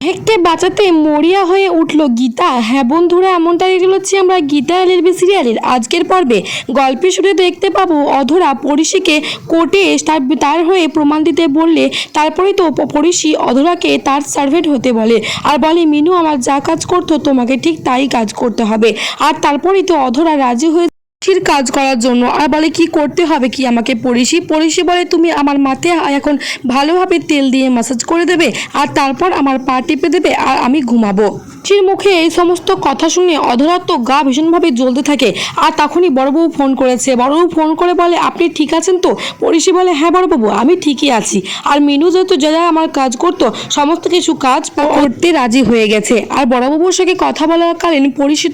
মেহেককে বাঁচাতে মরিয়া হয়ে উঠল গীতা। হ্যাঁ বন্ধুরা, এমনটা এমনটাই চলেছি আমরা গীতা এলএলবি সিরিয়ালের আজকের পর্বে গল্পের শুরু দেখতে পাবো অধরা পরিষীকে কোর্টে তার তার হয়ে প্রমাণ দিতে বললে তারপরেই তো পরিষী অধরাকে তার সার্ভেট হতে বলে। আর বলে, মিনু, আমার যা কাজ করতো তোমাকে ঠিক তাই কাজ করতে হবে। আর তারপরেই তো অধরা রাজি হয়ে পরিষীর কাজ করার জন্য। আর বলে, কি করতে হবে কি আমাকে পরিষী পরিষী বলে, তুমি আমার মাথায় এখন ভালোভাবে তেল দিয়ে ম্যাসাজ করে দেবে, আর তারপর আমার পা টিপে দেবে, আর আমি ঘুমাবো। পরিষীর মুখে এই সমস্ত কথা শুনে অধরার তো গা ভীষণভাবে জ্বলতে থাকে। আর তখনই বড়বাবু ফোন করেছে। বড়বাবু ফোন করে বলে, আপনি ঠিক আছেন তো? পরিষী বলে হ্যাঁ বড়বাবু, আমি ঠিকই আছি। আর মিনু যেহেতু যা যা আমার কাজ করতো, সমস্ত কিছু কাজ করতে রাজি হয়ে গেছে। আর বড়বাবুর সঙ্গে কথা বলাকালীন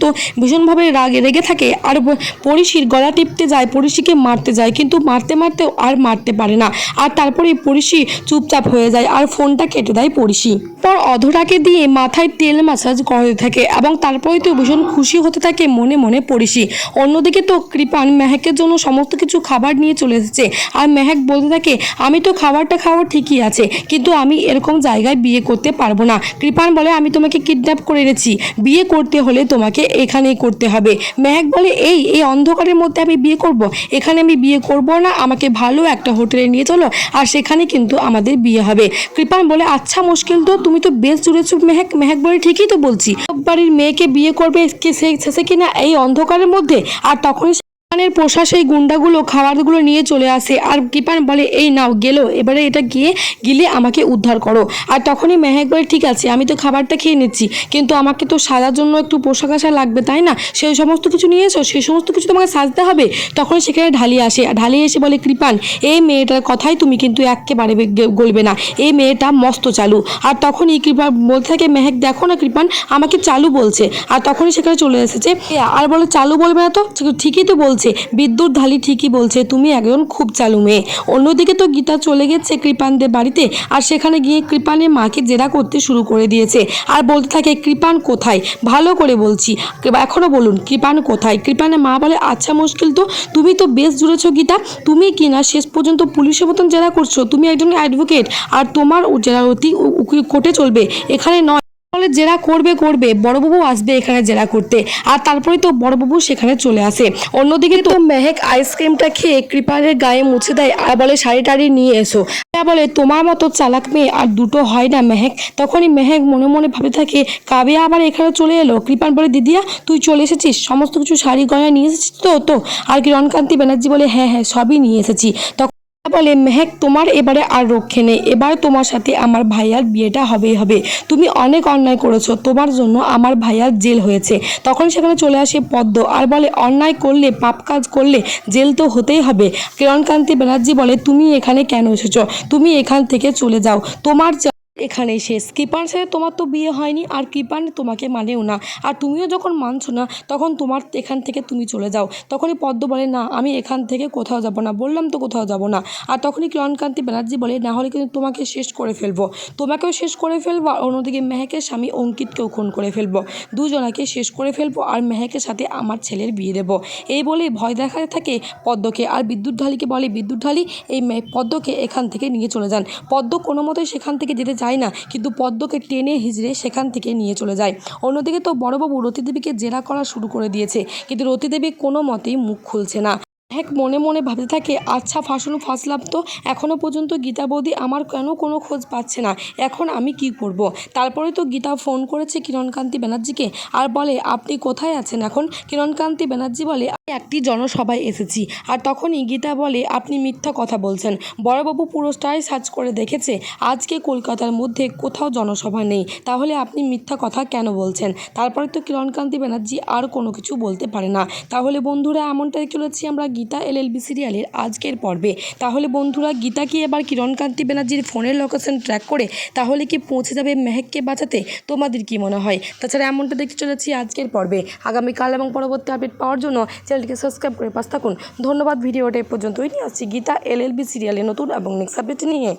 তো ভীষণভাবে রাগে, রেগে থাকে। আর পরিষীর গলা টিপতে যায়, পরিষীকে মারতে যায়, কিন্তু মারতে মারতে আর মারতে পারে না। আর তারপরে পরিষী চুপচাপ হয়ে যায়, আর ফোনটা কেটে দেয় পরিষী। পর অধরাকে দিয়ে মাথায় তেল ম্যাসাজ করতে থাকে এবং তারপরে তো ভীষণ খুশি হতে থাকে মনে মনে পরিষী অন্যদিকে তো কৃপান মেহেকের জন্য সমস্ত কিছু খাবার নিয়ে চলে এসেছে। আর মেহেক বলতে থাকে, আমি তো খাবারটা খাওয়া ঠিকই আছে, কিন্তু আমি এরকম জায়গায় বিয়ে করতে পারব না। কৃপান বলে, আমি তোমাকে কিডন্যাপ করে এনেছি। বিয়ে করতে হলে তোমাকে এখানেই করতে হবে। মেহেক বলে, এই এই অন্ধকারের মধ্যে আমি বিয়ে করব? এখানে আমি বিয়ে করব না? আমাকে ভালো একটা হোটেলে নিয়ে চলো, আর সেখানে কিন্তু আমাদের বিয়ে হবে। কৃপান বলে আচ্ছা মুশকিল তো, তুমি তো বেশ জুড়েছো মেহেক। মেহেক বলে, ঠিকই তো বলছি। বাড়ির মেয়েকে বিয়ে করবে কে সে কিনা এই অন্ধকারের মধ্যে? আর তখনই কিপানের পোষা সেই গুন্ডাগুলো খাবারগুলো নিয়ে চলে আসে। আর কিপান বলে, এই নাও, গেলো, এবারে এটা গিয়ে গিলে আমাকে উদ্ধার করো। আর তখনই মেহেক বলে, ঠিক আছে, আমি তো খাবারটা খেয়ে নিচ্ছি, কিন্তু আমাকে তো সাজার জন্য একটু পোশাক আশা লাগবে, তাই না? সেই সমস্ত কিছু নিয়ে এসো সেই সমস্ত কিছু তোমাকে সাজতে হবে? তখন সেখানে ঢালি আসে। আর ঢালি এসে বলে কৃপান এই মেয়েটার কথাই তুমি কিন্তু একেবারে গলবে না। এই মেয়েটা মস্ত চালু। আর তখনই কৃপা বলতে থাকে, মেহেক, দেখো না কৃপান আমাকে চালু বলছে। আর তখনই সেখানে চলে এসেছে। আর বলে, চালু বলবে না তো? ঠিকই তো বলছে। বিদ্যুৎ ঢালি ঠিকই বলছে, তুমি একজন খুব চালু মেয়ে। অন্যদিকে তো গীতা চলে গেছে কৃপানদের বাড়িতে আর সেখানে গিয়ে কৃপানের মাকে জেরা করতে শুরু করে দিয়েছে। আর বলতে থাকে, কৃপান কোথায়? ভালো করে বলছি এখনও বলুন, কৃপান কোথায়? কৃপানের মা বলে আচ্ছা মুশকিল তো, তুমি তো বেশ জুড়েছো গীতা। তুমি কি না শেষ পর্যন্ত পুলিশের মতন জেরা করছ? তুমি একজন অ্যাডভোকেট আর তোমার জেরা অতি কোর্টে চলবে। এখানে নয় বলে জেরা করবে করবে, বড়বাবু আসবে এখানে জেরা করতে। আর তারপরে তো বড়বাবু সেখানে চলে আসে। অন্যদিকে তো মেহেক আইসক্রিমটা খেয়ে কৃপালের গায়ে মুছে দেয় আর বলে, শাড়ি টাড়ি নিয়ে এসো। বলে, তোমার মতো চালাক মেয়ে আর দুটো হয় না মেহেক। তখনই মেহেক মনে মনে ভাবে থাকে, কাবে আবার এখানে চলে এলো? কৃপান বলে, দিদিয়া, তুই চলে এসেছিস? সমস্ত কিছু শাড়ি গয়না নিয়ে এসেছিস তো তো? আর কি রণকান্তি ব্যানার্জি বলে হ্যাঁ হ্যাঁ সবই নিয়ে এসেছি। তখন বলে, মেহেক, তোমার এবারে আর রক্ষে নেই। এবার তোমার সাথে আমার ভাইয়ার বিয়েটা হবেই হবে। তুমি অনেক অন্যায় করেছ। তোমার জন্য আমার ভাইয়ার জেল হয়েছে তখন সেখানে চলে আসে পদ্ম। আর বলে, অন্যায় করলে, পাপ কাজ করলে জেল তো হতেই হবে। কিরণকান্তি ব্যানার্জি বলে, তুমি এখানে কেন এসেছ? তুমি এখান থেকে চলে যাও। তোমার এখানেই শেষ। কৃপার সাথে তোমার তো বিয়ে হয়নি, আর কৃপান তোমাকে মানেও না। আর তুমিও যখন মানছো না, তখন তোমার এখান থেকে তুমি চলে যাও। তখনই পদ্ম বলে, না, আমি এখান থেকে কোথাও যাব না। বললাম তো কোথাও যাব না। আর তখনই কিরণকান্তি ব্যানার্জি বলে, না হলে কিন্তু তোমাকে শেষ করে ফেলব। তোমাকেও শেষ করে ফেলব, আর অন্যদিকে মেহেকের স্বামী অঙ্কিতকেও খুন করে ফেলব। দুজনাকে শেষ করে ফেলব, আর মেহেকের সাথে আমার ছেলের বিয়ে দেবো। এই বলে ভয় দেখাতে থাকে পদ্মকে। আর বিদ্যুৎ ঢালিকে বলে, বিদ্যুৎ ঢালি, এই পদ্মকে এখান থেকে নিয়ে চলে যান। পদ্ম কোনো মতোই সেখান থেকে যেতে চায় না? কিন্তু পদ্মকে টেনে হিজড়ে সেখান থেকে নিয়ে চলে যায়। অন্যদিকে তো বড়বাবু রতিদেবীকে জেরা করা শুরু করে দিয়েছে। কিন্তু রতিদেবী কোনো মতেই মুখ খুলছে না। এক মনে মনে ভাবতে থাকে আচ্ছা ফাঁসুন ফাঁসলাম তো এখনও পর্যন্ত গীতা বৌদি আমার কেন কোনো খোঁজ পাচ্ছে না? এখন আমি কি করব। তারপরে তো গীতা ফোন করেছে কিরণকান্তি ব্যানার্জিকে আর বলে, আপনি কোথায় আছেন এখন? কিরণকান্তি ব্যানার্জি বলে, আমি একটি জনসভায় এসেছি। আর তখনই গীতা বলে, আপনি মিথ্যা কথা বলছেন। বড়বাবু পুরোটাই সার্চ করে দেখেছে। আজকে কলকাতার মধ্যে কোথাও জনসভা নেই। তাহলে আপনি মিথ্যা কথা কেন বলছেন? তারপরে তো কিরণকান্তি ব্যানার্জি আর কোনো কিছু বলতে পারে না। তাহলে বন্ধুরা, এমনটাই চলেছি আমরা গীতা এল এলএলবি সিরিয়ালের আজকের পর্বে। তাহলে বন্ধুরা, গীতা কি এবার কিরণকান্তি ব্যানার্জির ফোনের লোকেশন ট্র্যাক করে, তাহলে কি পৌঁছে যাবে মেহেককে বাঁচাতে? তোমাদের কি মনে হয়? তাছাড়া এমনটা দেখতে চলেছি আজকের পর্বে। আগামীকাল এবং পরবর্তী আপডেট পাওয়ার জন্য চ্যানেলটিকে সাবস্ক্রাইব করে পাশ থাকুন। ধন্যবাদ, ভিডিওটা এ পর্যন্তই। নিয়ে আসছি গীতা এল এলএলবি সিরিয়ালে নতুন এবং নেক্সট আপডেট নিয়ে।